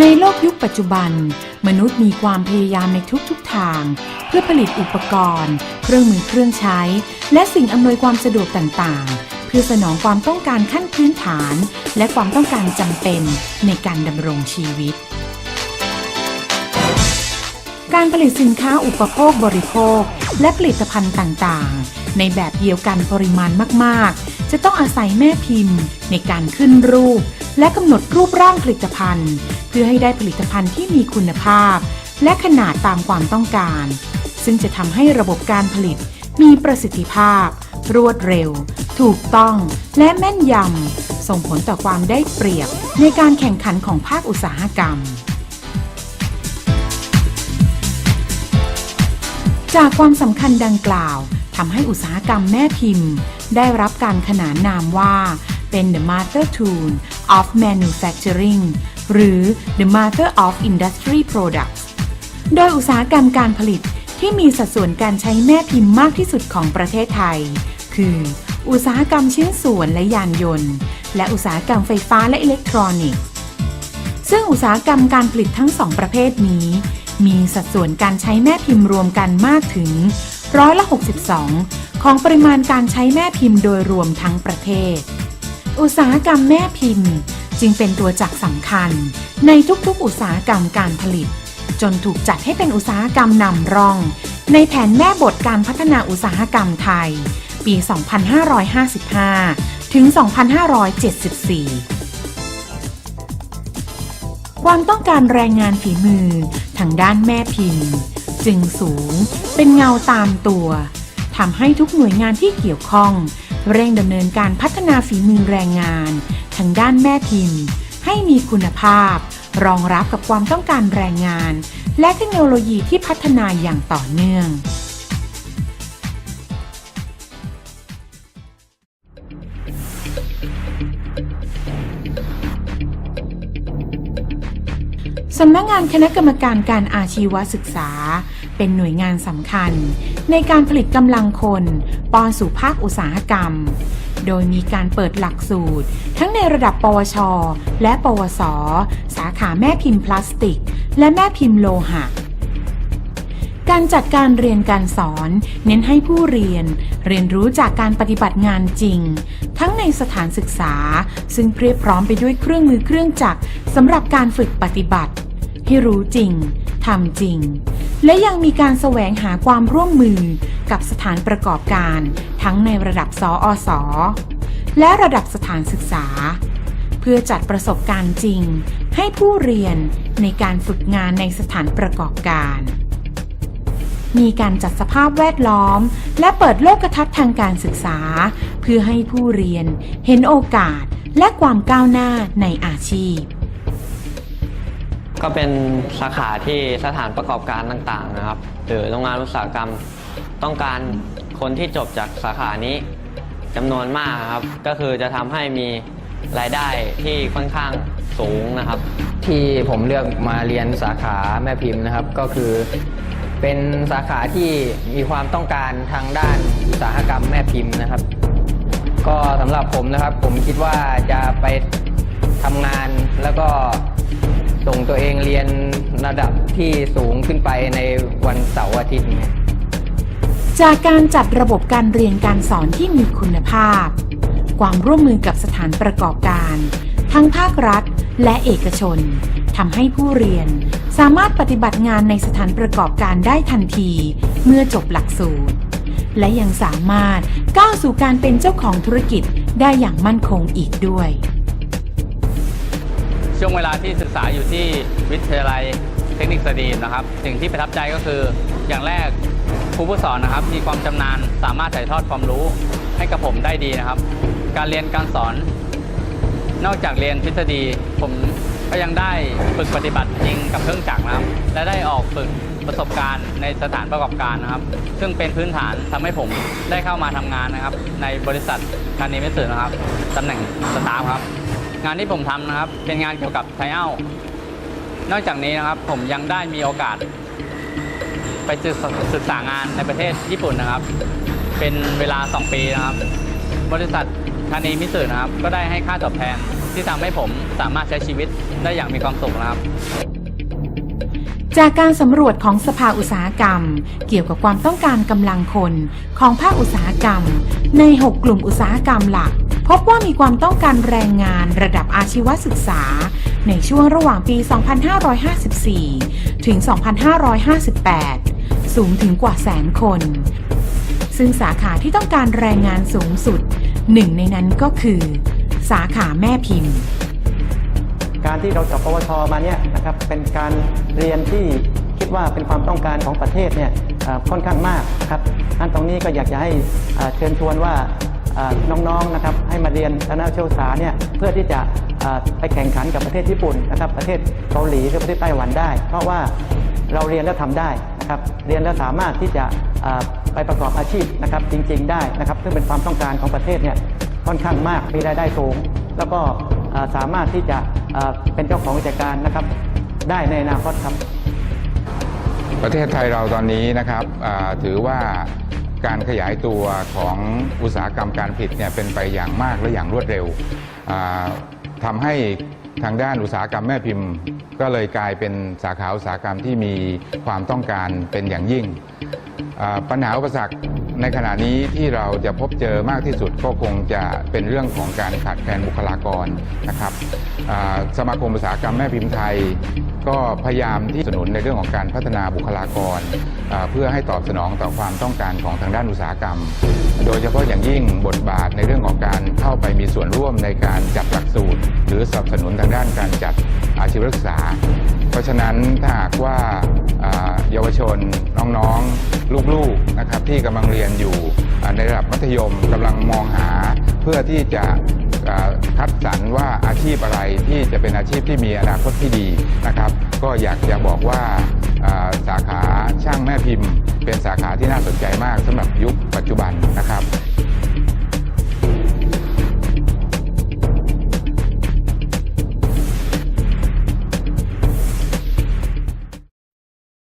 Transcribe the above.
ในโลกยุคปัจจุบัน มนุษย์มีความพยายามในทุกๆทาง เพื่อผลิตอุปกรณ์ เครื่องมือเครื่องใช้ และสิ่งอำนวยความสะดวกต่างๆ เพื่อสนองความต้องการขั้นพื้นฐาน และความต้องการจำเป็นในการดำรงชีวิต การผลิตสินค้าอุปโภคบริโภค และผลิตภัณฑ์ต่างๆ ในแบบเดียวกันปริมาณมากๆ จะต้องอาศัยแม่พิมพ์ ในการขึ้นรูป และกำหนดรูปร่างผลิตภัณฑ์ เพื่อให้ได้ผลิตภัณฑ์ที่มีคุณภาพ และขนาดตามความต้องการ ซึ่งจะทำให้ระบบการผลิตมีประสิทธิภาพ รวดเร็ว ถูกต้อง และแม่นยำส่งผลต่อความได้เปรียบในการแข่งขันของภาคอุตสาหกรรมจากความสำคัญดังกล่าวทำให้อุตสาหกรรมแม่พิมพ์ ได้รับการขนานนามว่าเป็น the mother tool of manufacturing หรือ the mother of industry products โดยอุตสาหกรรมการผลิตที่มีสัดส่วนการใช้แม่พิมพ์มากที่สุดของประเทศไทย คือ อุตสาหกรรมชิ้นส่วนและยานยนต์ และอุตสาหกรรมไฟฟ้าและอิเล็กทรอนิกส์ ซึ่งอุตสาหกรรมการผลิตทั้งสองประเภทนี้ มีสัดส่วนการใช้แม่พิมพ์รวมกันมากถึงร้อยละ 62 ของปริมาณการใช้แม่พิมพ์โดยรวมทั้งประเทศ อุตสาหกรรมแม่พิมพ์ จึงเป็นตัวจักสำคัญ ในทุกๆอุตสาหกรรมการผลิต จนถูกจัดให้เป็นอุตสาหกรรมนำร่อง ในแผนแม่บทการพัฒนาอุตสาหกรรมไทย ปี 2555 ถึง 2574ความต้องการแรงงานฝีมือทางด้านแม่พิมพ์ จึงสูงเป็นเงาตามตัว ทำให้ทุกหน่วยงานที่เกี่ยวข้อง เร่งดำเนินการพัฒนาฝีมือแรงงานทางด้านแม่พิมพ์ ให้มีคุณภาพ รองรับกับความต้องการแรงงาน และเทคโนโลยีที่พัฒนาอย่างต่อเนื่อง สำนักงานคณะกรรมการการอาชีวศึกษา เป็นหน่วยงานสำคัญ ในการผลิตกำลังคนป้อนสู่ภาคอุตสาหกรรม โดยมีการเปิดหลักสูตร ทั้งในระดับ ปวช และ ปวส สาขาแม่พิมพ์พลาสติก และแม่พิมพ์โลหะ การจัดการเรียนการสอน เน้นให้ผู้เรียน เรียนรู้จากการปฏิบัติงานจริง ทั้งในสถานศึกษา ซึ่งเพียบพร้อมไปด้วยเครื่องมือเครื่องจักรสำหรับการฝึกปฏิบัติให้รู้จริงทำจริง และยังมีการแสวงหาความร่วมมือกับสถานประกอบการ ทั้งในระดับสออสและระดับสถานศึกษา เพื่อจัดประสบการณ์จริง ให้ผู้เรียนในการฝึกงานในสถานประกอบการ มีการจัดสภาพแวดล้อม และเปิดโลกทัศน์ทางการศึกษา เพื่อให้ผู้เรียนเห็นโอกาสและความก้าวหน้าในอาชีพ ก็เป็นสาขาที่สถานประกอบการต่างๆนะครับ หรือโรงงานอุตสาหกรรมต้องการคนที่จบจากสาขานี้จำนวนมากครับ ก็คือจะทำให้มีรายได้ที่ค่อนข้างสูงนะครับ ที่ผมเลือกมาเรียนสาขาแม่พิมพ์นะครับ ก็คือ เป็นสาขาที่มีความต้องการทางด้านอุตสาหกรรมแม่พิมพ์นะครับ ก็สำหรับผมนะครับ ผมคิดว่าจะไปทำงานแล้วก็ส่งตัวเองเรียนระดับที่สูงขึ้นไปในวันเสาร์อาทิตย์เนี่ยจากการจัดระบบการเรียนการสอนที่มีคุณภาพ ความร่วมมือกับสถานประกอบการ ทั้งภาครัฐและเอกชน ทำให้ผู้เรียนสามารถปฏิบัติงานในสถานประกอบการได้ทันที เมื่อจบหลักสูตร และยังสามารถก้าวสู่การเป็นเจ้าของธุรกิจได้อย่างมั่นคงอีกด้วย ช่วงเวลาที่ศึกษาอยู่ที่วิทยาลัยเทคนิคสตรีมนะครับ สิ่งที่ประทับใจก็คืออย่างแรกครูผู้สอนนะครับ มีความชำนาญสามารถถ่ายทอดความรู้ให้กับผมได้ดีนะครับ การเรียนการสอน นอกจากเรียนทฤษฎีผม ก็ยังได้ฝึกปฏิบัติจริงกับเครื่องจักรนะครับ และได้ออกฝึกประสบการณ์ในสถานประกอบการนะครับ ซึ่งเป็นพื้นฐานทำให้ผมได้เข้ามาทำงานนะครับ ในบริษัทคานิเมสึนะครับตำแหน่งสตาฟครับ งานที่ผมทำนะครับ เป็นงานเกี่ยวกับไทเอลนอกจากนี้นะครับผมยังได้มีโอกาส ไปศึกษางานในประเทศญี่ปุ่นนะครับ เป็นเวลา 2 ปีนะครับ บริษัทคานีมิสึนะครับ ก็ได้ให้ค่าตอบแทน ที่ทำให้ผมสามารถใช้ชีวิตได้อย่างมีความสุขนะครับ จากการสำรวจของสภาอุตสาหกรรม เกี่ยวกับความต้องการกำลังคนของภาคอุตสาหกรรม ใน 6 กลุ่มอุตสาหกรรมหลัก พบว่ามีความต้องการแรงงานระดับอาชีวศึกษา ในช่วงระหว่างปี 2554 ถึง 2558 สูงถึงกว่าแสนคน ซึ่งสาขาที่ต้องการแรงงานสูงสุดหนึ่งในนั้นก็คือ สาขาแม่พิมพ์ การที่เราจบปวชมาเนี่ยนะครับเป็นการเรียนที่คิดว่าเป็นความต้องการของประเทศเนี่ยค่อนข้างมากนะครับอันตรงนี้ก็อยากจะให้เชิญชวนว่าน้องๆนะครับให้มาเรียนคณะเชี่ยวชาเนี่ยเพื่อที่จะไปแข่งขันกับประเทศญี่ปุ่นนะครับประเทศเกาหลีหรือประเทศไต้หวันได้ เพราะว่าเราเรียนแล้วทำได้นะครับเรียนแล้วสามารถที่จะไปประกอบอาชีพนะครับจริง ๆ ได้นะครับซึ่งเป็นความต้องการของประเทศเนี่ย ค่อนข้างมากมีรายได้สูง แล้วก็สามารถที่จะเป็นเจ้าของกิจการนะครับ ได้ในอนาคตครับ ประเทศไทยเราตอนนี้นะครับถือว่าการขยายตัวของอุตสาหกรรมการผลิตเนี่ยเป็นไปอย่างมากและอย่างรวดเร็วอ่าทำให้ทางด้านอุตสาหกรรมแม่พิมพ์ ก็เลยกลายเป็นสาขาอุตสาหกรรมที่มีความต้องการเป็นอย่างยิ่งปัญหาอุปสรรค ในขณะนี้ที่เราจะพบเจอมากที่สุดก็คงจะเป็นเรื่องของการขาดแคลนบุคลากรนะครับสมาคมอุตสาหกรรมแม่พิมพ์ไทย ก็พยายามที่สนับสนุนในเรื่องของการพัฒนาบุคลากร เพื่อให้ตอบสนองต่อความต้องการของทางด้านอุตสาหกรรม โดยเฉพาะอย่างยิ่งบทบาทในเรื่องของการเข้าไปมีส่วนร่วมในการจัดหลักสูตร หรือสนับสนุนทางด้านการจัดอาชีวศึกษา ราะฉะนั้นถ้าหากว่าเยาวชนน้องๆลูกๆนะครับที่กำลังเรียนอยู่ในระดับมัธยมกำลังมองหาเพื่อที่จะคัดสรรว่าอาชีพอะไรที่จะเป็นอาชีพที่มีอนาคตที่ดีนะครับ ก็อยากจะบอกว่าอ่าสาขาช่างแม่พิมพ์ เป็นสาขาที่น่าสนใจมากสำหรับยุคปัจจุบันนะครับ